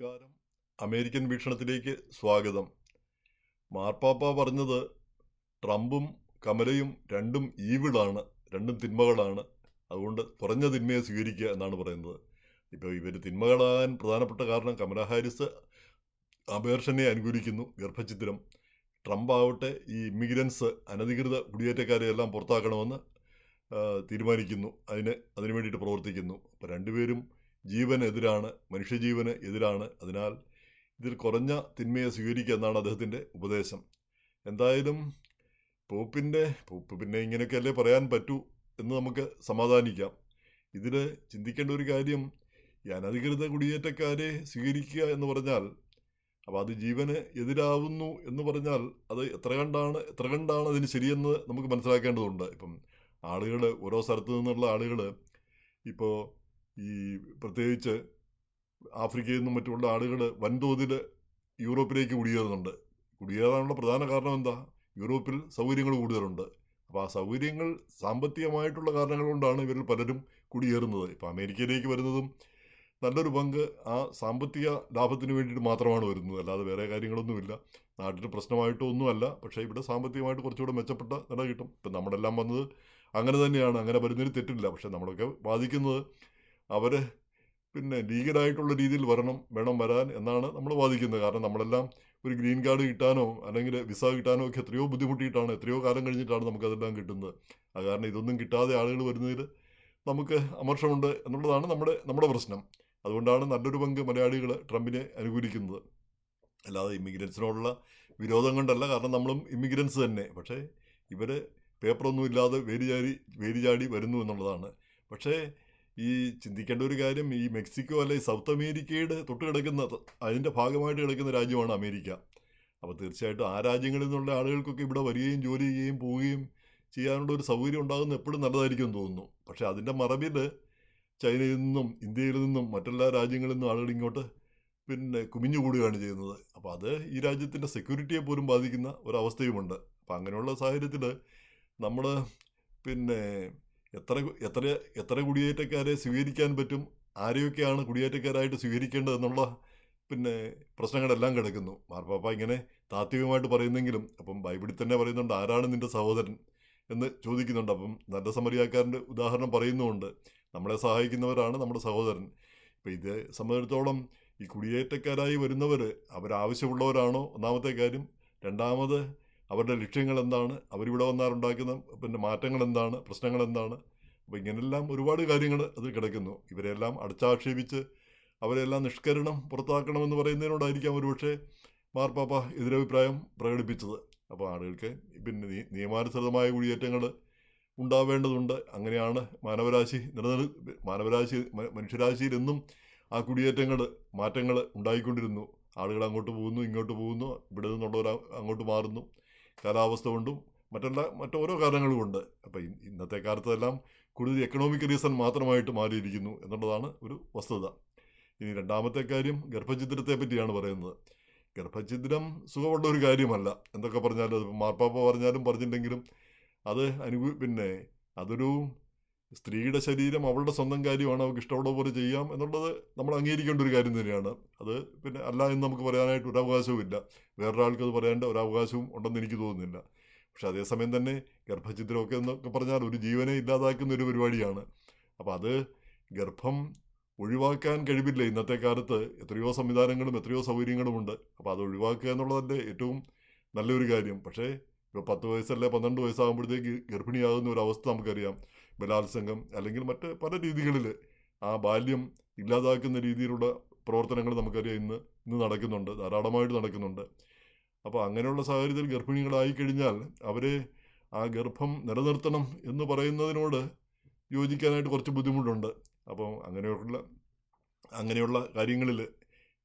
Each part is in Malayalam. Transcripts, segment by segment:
നമസ്കാരം. അമേരിക്കൻ വീക്ഷണത്തിലേക്ക് സ്വാഗതം. മാർപ്പാപ്പ പറഞ്ഞത് ട്രംപും കമലയും രണ്ടും ഈവിളാണ് രണ്ടും തിന്മകളാണ്. അതുകൊണ്ട് കുറഞ്ഞ തിന്മയെ സ്വീകരിക്കുക എന്നാണ് പറയുന്നത്. ഇപ്പോൾ ഇവർ തിന്മകളാകാൻ പ്രധാനപ്പെട്ട കാരണം കമല ഹാരിസ് അബേർഷനെ അനുകൂലിക്കുന്നു ഗർഭചിത്രം ട്രംപ് ആവട്ടെ ഈ ഇമ്മിഗ്രൻസ് അനധികൃത കുടിയേറ്റക്കാരെ എല്ലാം പുറത്താക്കണമെന്ന് തീരുമാനിക്കുന്നു. അതിന് അതിനു വേണ്ടിയിട്ട് പ്രവർത്തിക്കുന്നു. അപ്പോൾ രണ്ടുപേരും ജീവനെതിരാണ് മനുഷ്യജീവന് എതിരാണ്. അതിനാൽ ഇതിൽ കുറഞ്ഞ തിന്മയെ സ്വീകരിക്കുക എന്നാണ് അദ്ദേഹത്തിന്റെ ഉപദേശം. എന്തായാലും പോപ്പിന്റെ പോപ്പ് പിന്നെ ഇങ്ങനെയൊക്കെയല്ലേ പറയാൻ പറ്റൂ എന്ന് നമുക്ക് സമാധാനിക്കാം. ഇതിൽ ചിന്തിക്കേണ്ട ഒരു കാര്യം ഈ അനധികൃത കുടിയേറ്റക്കാരെ സ്വീകരിക്കുക എന്ന് പറഞ്ഞാൽ അപ്പോൾ അത് ജീവന് എതിരാവുന്നു എന്ന് പറഞ്ഞാൽ അത് എത്ര കണ്ടാണ് എത്ര കണ്ടാണ് അതിന് ശരിയെന്ന് നമുക്ക് മനസ്സിലാക്കേണ്ടതുണ്ട്. ഇപ്പം ആളുകൾ ഓരോ സ്ഥലത്തു നിന്നുള്ള ആളുകൾ ഇപ്പോൾ ഈ പ്രത്യേകിച്ച് ആഫ്രിക്കയിൽ നിന്നും മറ്റുള്ള ആളുകൾ വൻതോതിൽ യൂറോപ്പിലേക്ക് കുടിയേറുന്നുണ്ട്. കുടിയേറാനുള്ള പ്രധാന കാരണം എന്താ? യൂറോപ്പിൽ സൗകര്യങ്ങൾ കൂടുതലുണ്ട്. അപ്പോൾ ആ സൗകര്യങ്ങൾ സാമ്പത്തികമായിട്ടുള്ള കാരണങ്ങൾ കൊണ്ടാണ് ഇവരിൽ പലരും കുടിയേറുന്നത്. ഇപ്പോൾ അമേരിക്കയിലേക്ക് വരുന്നതും നല്ലൊരു പങ്ക് ആ സാമ്പത്തിക ലാഭത്തിന് വേണ്ടിയിട്ട് മാത്രമാണ് വരുന്നത്. അല്ലാതെ വേറെ കാര്യങ്ങളൊന്നുമില്ല. നാട്ടിൽ പ്രശ്നമായിട്ടോ ഒന്നുമല്ല. പക്ഷേ ഇവിടെ സാമ്പത്തികമായിട്ട് കുറച്ചുകൂടെ മെച്ചപ്പെട്ട നില കിട്ടും. ഇപ്പം നമ്മളെല്ലാം വന്നത് അങ്ങനെ തന്നെയാണ്. അങ്ങനെ വരുന്നതിന് തെറ്റില്ല. പക്ഷേ നമ്മളൊക്കെ വാദിക്കുന്നത് അവർ പിന്നെ ലീഗലായിട്ടുള്ള രീതിയിൽ വരണം വേണം വരാൻ എന്നാണ് നമ്മൾ വാദിക്കുന്നത്. കാരണം നമ്മളെല്ലാം ഒരു ഗ്രീൻ കാർഡ് കിട്ടാനോ അല്ലെങ്കിൽ വിസ കിട്ടാനോ ഒക്കെ എത്രയോ ബുദ്ധിമുട്ടിയിട്ടാണ് എത്രയോ കാലം കഴിഞ്ഞിട്ടാണ് നമുക്കതെല്ലാം കിട്ടുന്നത്. അത് കാരണം ഇതൊന്നും കിട്ടാതെ ആളുകൾ വരുന്നതിൽ നമുക്ക് അമർഷമുണ്ട് എന്നുള്ളതാണ് നമ്മുടെ നമ്മുടെ പ്രശ്നം. അതുകൊണ്ടാണ് നല്ലൊരു പങ്ക് മലയാളികൾ ട്രംപിനെ അനുകൂലിക്കുന്നത്. അല്ലാതെ ഇമിഗ്രൻസിനോടുള്ള വിരോധം കൊണ്ടല്ല കാരണം നമ്മളും ഇമിഗ്രൻസ് തന്നെ. പക്ഷേ ഇവർ പേപ്പറൊന്നും ഇല്ലാതെ വേരിചാടി വേരിചാടി വരുന്നു എന്നുള്ളതാണ്. പക്ഷേ ഈ ചിന്തിക്കേണ്ട ഒരു കാര്യം ഈ മെക്സിക്കോ അല്ലെ സൗത്ത് അമേരിക്കയുടെ തൊട്ട് കിടക്കുന്ന അതിന്റെ ഭാഗമായിട്ട് കിടക്കുന്ന രാജ്യമാണ് അമേരിക്ക. അപ്പോൾ തീർച്ചയായിട്ടും ആ രാജ്യങ്ങളിൽ നിന്നുള്ള ആളുകൾക്കൊക്കെ ഇവിടെ വരികയും ജോലി ചെയ്യുകയും പോവുകയും ചെയ്യാനുള്ള ഒരു സൗകര്യം ഉണ്ടാകുന്ന എപ്പോഴും നല്ലതായിരിക്കും എന്ന് തോന്നുന്നു. പക്ഷേ അതിന്റെ മറവിൽ ചൈനയിൽ നിന്നും ഇന്ത്യയിൽ നിന്നും മറ്റെല്ലാ രാജ്യങ്ങളിൽ നിന്നും ആളുകൾ ഇങ്ങോട്ട് പിന്നെ കുമിഞ്ഞുകൂടുകയാണ് ചെയ്യുന്നത്. അപ്പോൾ അത് ഈ രാജ്യത്തിന്റെ സെക്യൂരിറ്റിയെ പോലും ബാധിക്കുന്ന ഒരവസ്ഥയുമുണ്ട് അപ്പോൾ അങ്ങനെയുള്ള സാഹചര്യത്തിൽ നമ്മൾ പിന്നെ എത്ര എത്ര എത്ര കുടിയേറ്റക്കാരെ സ്വീകരിക്കാൻ പറ്റും? ആരെയൊക്കെയാണ് കുടിയേറ്റക്കാരായിട്ട് സ്വീകരിക്കേണ്ടതെന്നുള്ള പിന്നെ പ്രശ്നങ്ങളെല്ലാം കിടക്കുന്നു. മാർപ്പാപ്പ ഇങ്ങനെ താത്വികമായിട്ട് പറയുന്നെങ്കിലും അപ്പം ബൈബിളിൽ തന്നെ പറയുന്നുണ്ട് ആരാണ് നിന്റെ സഹോദരൻ? എന്ന് ചോദിക്കുന്നുണ്ട്. അപ്പം നല്ല സമരിയാക്കാരന്റെ ഉദാഹരണം പറയുന്നുമുണ്ട്. നമ്മളെ സഹായിക്കുന്നവരാണ് നമ്മുടെ സഹോദരൻ. ഇപ്പം ഇത് സംബന്ധിച്ചിടത്തോളം ഈ കുടിയേറ്റക്കാരായി വരുന്നവർ അവരാവശ്യമുള്ളവരാണോ? ഒന്നാമത്തെ കാര്യം. രണ്ടാമത് അവരുടെ ലക്ഷ്യങ്ങൾ എന്താണ്? അവരിവിടെ വന്നാറുണ്ടാക്കുന്ന പിന്നെ മാറ്റങ്ങൾ എന്താണ്? പ്രശ്നങ്ങൾ എന്താണ്? അപ്പോൾ ഇങ്ങനെല്ലാം ഒരുപാട് കാര്യങ്ങൾ അതിൽ കിടക്കുന്നു. ഇവരെല്ലാം അടച്ചാക്ഷേപിച്ച് അവരെല്ലാം നിഷ്കരണം പുറത്താക്കണമെന്ന് പറയുന്നതിനോടായിരിക്കാം ഒരുപക്ഷെ മാർപ്പാപ്പ എതിരഭിപ്രായം പ്രകടിപ്പിച്ചത്. അപ്പോൾ ആളുകൾക്ക് പിന്നെ നിയ- നിയമാനുസൃതമായ കുടിയേറ്റങ്ങൾ ഉണ്ടാവേണ്ടതുണ്ട്. അങ്ങനെയാണ് മാനവരാശി നിലനിൽ മാനവരാശി മനുഷ്യരാശിയിലെന്നും ആ കുടിയേറ്റങ്ങൾ മാറ്റങ്ങൾ ഉണ്ടായിക്കൊണ്ടിരുന്നു. ആളുകൾ അങ്ങോട്ട് പോകുന്നു ഇങ്ങോട്ട് പോകുന്നു. ഇവിടെ നിന്നുള്ളവർ അങ്ങോട്ട് മാറുന്നു. കാലാവസ്ഥ കൊണ്ടും മറ്റുള്ള മറ്റോരോ കാരണങ്ങളും ഉണ്ട്. അപ്പോൾ ഇന്നത്തെ കാലത്തെല്ലാം കൂടുതൽ എക്കണോമിക് റീസൺ മാത്രമായിട്ട് മാറിയിരിക്കുന്നു എന്നുള്ളതാണ് ഒരു വസ്തുത. ഇനി രണ്ടാമത്തെ കാര്യം ഗർഭഛിദ്രത്തെ പറ്റിയാണ് പറയുന്നത്. ഗർഭഛിദ്രം സുഖമുള്ള ഒരു കാര്യമല്ല. എന്തൊക്കെ പറഞ്ഞാലും അത് മാർപ്പാപ്പ പറഞ്ഞാലും പറഞ്ഞിട്ടുണ്ടെങ്കിലും അത് അനുഭവ പിന്നെ അതൊരു സ്ത്രീയുടെ ശരീരം അവളുടെ സ്വന്തം കാര്യമാണ് അവൾക്ക് ഇഷ്ടമുള്ള പോലെ ചെയ്യാം എന്നുള്ളത് നമ്മൾ അംഗീകരിക്കേണ്ട ഒരു കാര്യം തന്നെയാണ്. അത് പിന്നെ അല്ല എന്ന് നമുക്ക് പറയാനായിട്ട് ഒരു അവകാശവും ഇല്ല വേറൊരാൾക്ക് അത് പറയേണ്ട ഒരു അവകാശവും ഉണ്ടെന്ന് എനിക്ക് തോന്നുന്നില്ല. പക്ഷെ അതേസമയം തന്നെ ഗർഭഛിദ്രമൊക്കെ എന്നൊക്കെ പറഞ്ഞാൽ ഒരു ജീവനെ ഇല്ലാതാക്കുന്ന ഒരു പരിപാടിയാണ്. അപ്പോൾ അത് ഗർഭം ഒഴിവാക്കാൻ കഴിവില്ല ഇന്നത്തെ കാലത്ത്. എത്രയോ സംവിധാനങ്ങളും എത്രയോ സൗകര്യങ്ങളുമുണ്ട്. അപ്പോൾ അത് ഒഴിവാക്കുക എന്നുള്ളതല്ലേ ഏറ്റവും നല്ലൊരു കാര്യം. പക്ഷേ ഇപ്പോൾ പത്ത് വയസ്സല്ലേ പന്ത്രണ്ട് വയസ്സാകുമ്പോഴത്തേക്ക് ഗർഭിണിയാകുന്ന ഒരു അവസ്ഥ നമുക്കറിയാം. ബലാത്സംഗം അല്ലെങ്കിൽ മറ്റ് പല രീതികളിൽ ആ ബാല്യം ഇല്ലാതാക്കുന്ന രീതിയിലുള്ള പ്രവർത്തനങ്ങൾ നമുക്കറിയാം ഇന്ന് ഇന്ന് നടക്കുന്നുണ്ട് ധാരാളമായിട്ട് നടക്കുന്നുണ്ട്. അപ്പോൾ അങ്ങനെയുള്ള സാഹചര്യത്തിൽ ഗർഭിണികളായി കഴിഞ്ഞാൽ അവരെ ആ ഗർഭം നിലനിർത്തണം എന്ന് പറയുന്നതിനോട് യോജിക്കാനായിട്ട് കുറച്ച് ബുദ്ധിമുട്ടുണ്ട്. അപ്പോൾ അങ്ങനെയുള്ള അങ്ങനെയുള്ള കാര്യങ്ങളിൽ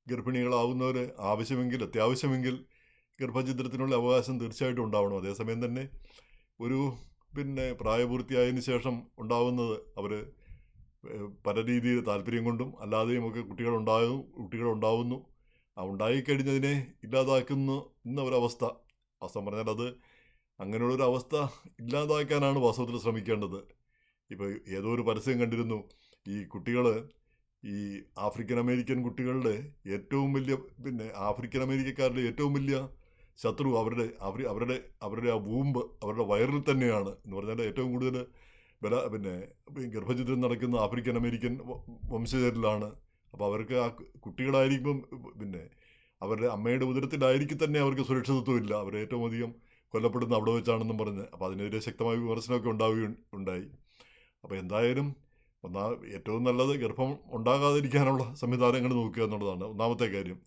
ഗർഭിണികളാവുന്നവർ ആവശ്യമെങ്കിൽ അത്യാവശ്യമെങ്കിൽ ഗർഭഛിദ്രത്തിനുള്ള അവകാശം തീർച്ചയായിട്ടും ഉണ്ടാവണം. അതേസമയം തന്നെ ഒരു പിന്നെ പ്രായപൂർത്തിയായതിന് ശേഷം ഉണ്ടാവുന്നത് അവർ പല രീതിയിൽ താല്പര്യം കൊണ്ടും അല്ലാതെയും ഒക്കെ കുട്ടികളുണ്ടാകും കുട്ടികളുണ്ടാവുന്നു. ആ ഉണ്ടായിക്കഴിഞ്ഞതിനെ ഇല്ലാതാക്കുന്നു എന്ന ഒരവസ്ഥ വാസ്തവം പറഞ്ഞാൽ അത് അങ്ങനെയുള്ളൊരു അവസ്ഥ ഇല്ലാതാക്കാനാണ് വാസ്തവത്തിൽ ശ്രമിക്കേണ്ടത്. ഇപ്പോൾ ഏതോ ഒരു പരസ്യം കണ്ടിരുന്നു ഈ കുട്ടികൾ ഈ ആഫ്രിക്കൻ അമേരിക്കൻ കുട്ടികളുടെ ഏറ്റവും വലിയ പിന്നെ ആഫ്രിക്കൻ അമേരിക്കക്കാരുടെ ഏറ്റവും വലിയ ശത്രു അവരുടെ അവർ അവരുടെ അവരുടെ ആ വൂമ്പ് അവരുടെ വയറിൽ തന്നെയാണ് എന്ന് പറഞ്ഞാൽ ഏറ്റവും കൂടുതൽ ബല പിന്നെ ഗർഭചിത്രം നടക്കുന്ന ആഫ്രിക്കൻ അമേരിക്കൻ വംശജരിലാണ്. അപ്പോൾ അവർക്ക് ആ കുട്ടികളായിരിക്കും പിന്നെ അവരുടെ അമ്മയുടെ ഉദരത്തിലായിരിക്കും തന്നെ അവർക്ക് സുരക്ഷിതത്വമില്ല. അവർ ഏറ്റവും അധികം കൊല്ലപ്പെടുന്ന അവിടെ വെച്ചാണെന്നും പറഞ്ഞ് അപ്പോൾ അതിനെതിരെ ശക്തമായ വിമർശനമൊക്കെ ഉണ്ടാവുകയും ഉണ്ടായി. അപ്പോൾ എന്തായാലും ഒന്നാ ഏറ്റവും നല്ലത് ഗർഭം ഉണ്ടാകാതിരിക്കാനുള്ള സംവിധാനങ്ങൾ നോക്കുക എന്നുള്ളതാണ് ഒന്നാമത്തെ കാര്യം.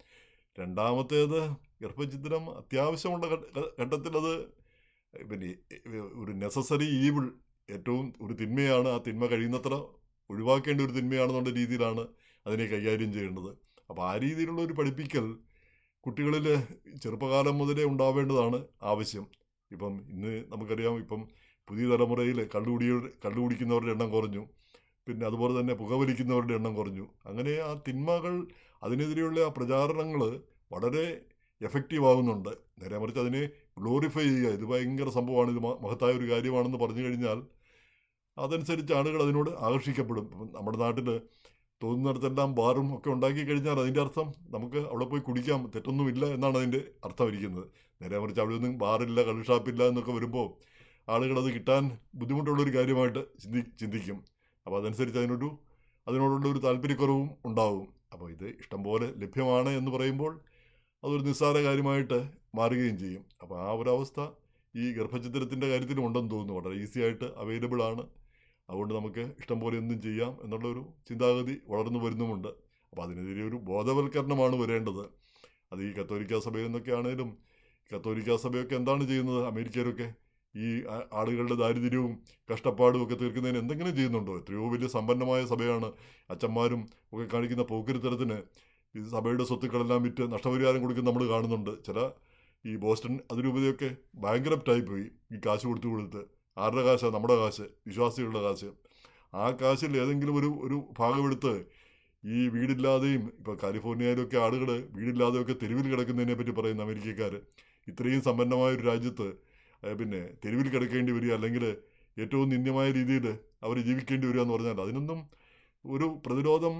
രണ്ടാമത്തേത് ഗർഭഛിദ്രം അത്യാവശ്യമുള്ള ഘട്ട- ഘട്ടത്തിൽ അത് പിന്നെ ഒരു നെസസറി ഈവിൾ ഏറ്റവും ഒരു തിന്മയാണ് ആ തിന്മ കഴിയുന്നത്ര ഒഴിവാക്കേണ്ട ഒരു തിന്മയാണെന്നുള്ള രീതിയിലാണ് അതിനെ കൈകാര്യം ചെയ്യേണ്ടത്. അപ്പോൾ ആ രീതിയിലുള്ള ഒരു പഠിപ്പിക്കൽ കുട്ടികളിൽ ചെറുപ്പകാലം മുതലേ ഉണ്ടാവേണ്ടതാണ് ആവശ്യം. ഇപ്പം ഇന്ന് നമുക്കറിയാം ഇപ്പം പുതിയ തലമുറയിൽ കള്ളുകുടിയ കള്ളുകുടിക്കുന്നവരുടെ എണ്ണം കുറഞ്ഞു. പിന്നെ അതുപോലെ തന്നെ പുകവലിക്കുന്നവരുടെ എണ്ണം കുറഞ്ഞു. അങ്ങനെ ആ തിന്മകൾ അതിനെതിരെയുള്ള ആ പ്രചാരണങ്ങൾ വളരെ എഫക്റ്റീവ് ആകുന്നുണ്ട് നേരെ മറിച്ച് അതിനെ ഗ്ലോറിഫൈ ചെയ്യുക. ഇത് ഭയങ്കര സംഭവമാണ്. ഇത് മഹത്തായ ഒരു കാര്യമാണെന്ന് പറഞ്ഞു കഴിഞ്ഞാൽ അതനുസരിച്ച് ആളുകൾ അതിനോട് ആകർഷിക്കപ്പെടും. നമ്മുടെ നാട്ടിൽ തോന്നുന്നിടത്തെല്ലാം ബാറും ഒക്കെ ഉണ്ടാക്കി കഴിഞ്ഞാൽ അതിന്റെ അർത്ഥം നമുക്ക് അവിടെ പോയി കുടിക്കാം. തെറ്റൊന്നുമില്ല എന്നാണ് അതിന്റെ അർത്ഥം ഇരിക്കുന്നത് നേരെ മറിച്ച് അവിടെ ഒന്നും ബാറില്ല കള്ള് ഷാപ്പില്ല എന്നൊക്കെ വരുമ്പോൾ ആളുകളത് കിട്ടാൻ ബുദ്ധിമുട്ടുള്ളൊരു കാര്യമായിട്ട് ചിന്തി ചിന്തിക്കും. അപ്പോൾ അതനുസരിച്ച് അതിനൊരു അതിനോടുള്ള ഒരു താല്പര്യക്കുറവും ഉണ്ടാവും. അപ്പോൾ ഇത് ഇഷ്ടംപോലെ ലഭ്യമാണ് എന്ന് പറയുമ്പോൾ അതൊരു നിസ്സാര കാര്യമായിട്ട് മാറുകയും ചെയ്യും. അപ്പോൾ ആ ഒരു അവസ്ഥ ഈ ഗർഭചിത്രത്തിന്റെ കാര്യത്തിലും ഉണ്ടെന്ന് തോന്നുന്നു. വളരെ ഈസി ആയിട്ട് അവൈലബിൾ ആണ്. അതുകൊണ്ട് നമുക്ക് ഇഷ്ടംപോലെ എന്തും ചെയ്യാം എന്നുള്ളൊരു ചിന്താഗതി വളർന്നു വരുന്നുമുണ്ട്. അപ്പോൾ അതിനെതിരെ ഒരു ബോധവൽക്കരണമാണ് വരേണ്ടത്. അത് ഈ കത്തോലിക്ക സഭയിൽ നിന്നൊക്കെ ആണെങ്കിലും കത്തോലിക്ക സഭയൊക്കെ എന്താണ് ചെയ്യുന്നത്? അമേരിക്കയിലൊക്കെ ഈ ആളുകളുടെ ദാരിദ്ര്യവും കഷ്ടപ്പാടും ഒക്കെ തീർക്കുന്നതിന് എന്തെങ്കിലും ചെയ്യുന്നുണ്ടോ? എത്രയോ വലിയ സമ്പന്നമായ സഭയാണ്. അച്ഛന്മാരും ഒക്കെ കാണിക്കുന്ന പോക്കിരിത്തരത്തിന് ഈ സഭയുടെ സ്വത്തുക്കളെല്ലാം വിറ്റ് നഷ്ടപരിഹാരം കൊടുക്കുന്ന നമ്മൾ കാണുന്നുണ്ട്. ചില ഈ ബോസ്റ്റൺ അതിരൂപതയൊക്കെ ബാങ്ക്രപ്റ്റായി പോയി. ഈ കാശ് കൊടുത്തു കൊടുത്ത്. ആരുടെ കാശ്? നമ്മുടെ കാശ്. വിശ്വാസികളുടെ കാശ്. ആ കാശിൽ ഏതെങ്കിലും ഒരു ഒരു ഭാഗമെടുത്ത് ഈ വീടില്ലാതെയും ഇപ്പോൾ കാലിഫോർണിയയിലൊക്കെ ആളുകൾ വീടില്ലാതെയൊക്കെ തെരുവിൽ കിടക്കുന്നതിനെ പറ്റി പറയുന്ന അമേരിക്കക്കാർ ഇത്രയും സമ്പന്നമായ ഒരു രാജ്യത്ത് പിന്നെ തെരുവിൽ കിടക്കേണ്ടി വരിക അല്ലെങ്കിൽ ഏറ്റവും നിന്ദ്യമായ രീതിയിൽ അവർ ജീവിക്കേണ്ടി വരിക എന്ന് പറഞ്ഞാൽ അതിനൊന്നും ഒരു പ്രതിരോധം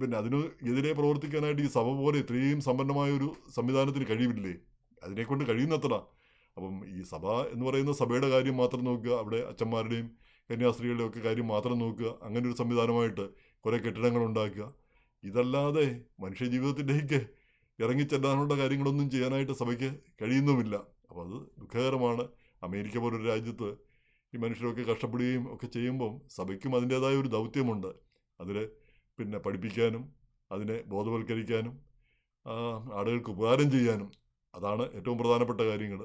പിന്നെ അതിന് എതിരെ പ്രവർത്തിക്കാനായിട്ട് ഈ സഭ പോലെ ഇത്രയും സമ്പന്നമായ ഒരു സംവിധാനത്തിന് കഴിവില്ലേ? അതിനെക്കൊണ്ട് കഴിയുന്നത്ര. അപ്പം ഈ സഭ എന്ന് പറയുന്ന സഭയുടെ കാര്യം മാത്രം നോക്കുക അവിടെ അച്ഛന്മാരുടെയും കന്യാസ്ത്രീകളുടെയും ഒക്കെ കാര്യം മാത്രം നോക്കുക അങ്ങനെ ഒരു സംവിധാനമായിട്ട് കുറേ കെട്ടിടങ്ങൾ ഉണ്ടാക്കുക. ഇതല്ലാതെ മനുഷ്യജീവിതത്തിലേക്ക് ഇറങ്ങിച്ചെല്ലാനുള്ള കാര്യങ്ങളൊന്നും ചെയ്യാനായിട്ട് സഭയ്ക്ക് കഴിയുന്നുമില്ല. അപ്പോൾ അത് ദുഃഖകരമാണ്. അമേരിക്ക പോലൊരു രാജ്യത്ത് ഈ മനുഷ്യരൊക്കെ കഷ്ടപ്പെടുകയും ഒക്കെ ചെയ്യുമ്പം സഭയ്ക്കും അതിന്റേതായ ഒരു ദൗത്യമുണ്ട്. അതിൽ പിന്നെ പഠിപ്പിക്കാനും അതിനെ ബോധവൽക്കരിക്കാനും ആളുകൾക്ക് ഉപകാരം ചെയ്യാനും അതാണ് ഏറ്റവും പ്രധാനപ്പെട്ട കാര്യങ്ങൾ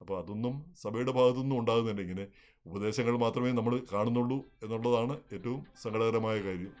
അപ്പോൾ അതൊന്നും സഭയുടെ ഭാഗത്തുനിന്നും ഉണ്ടാകുന്നില്ല. ഇങ്ങനെ ഉപദേശങ്ങൾ മാത്രമേ നമ്മൾ കാണുന്നുള്ളൂ എന്നുള്ളതാണ് ഏറ്റവും സങ്കടകരമായ കാര്യം.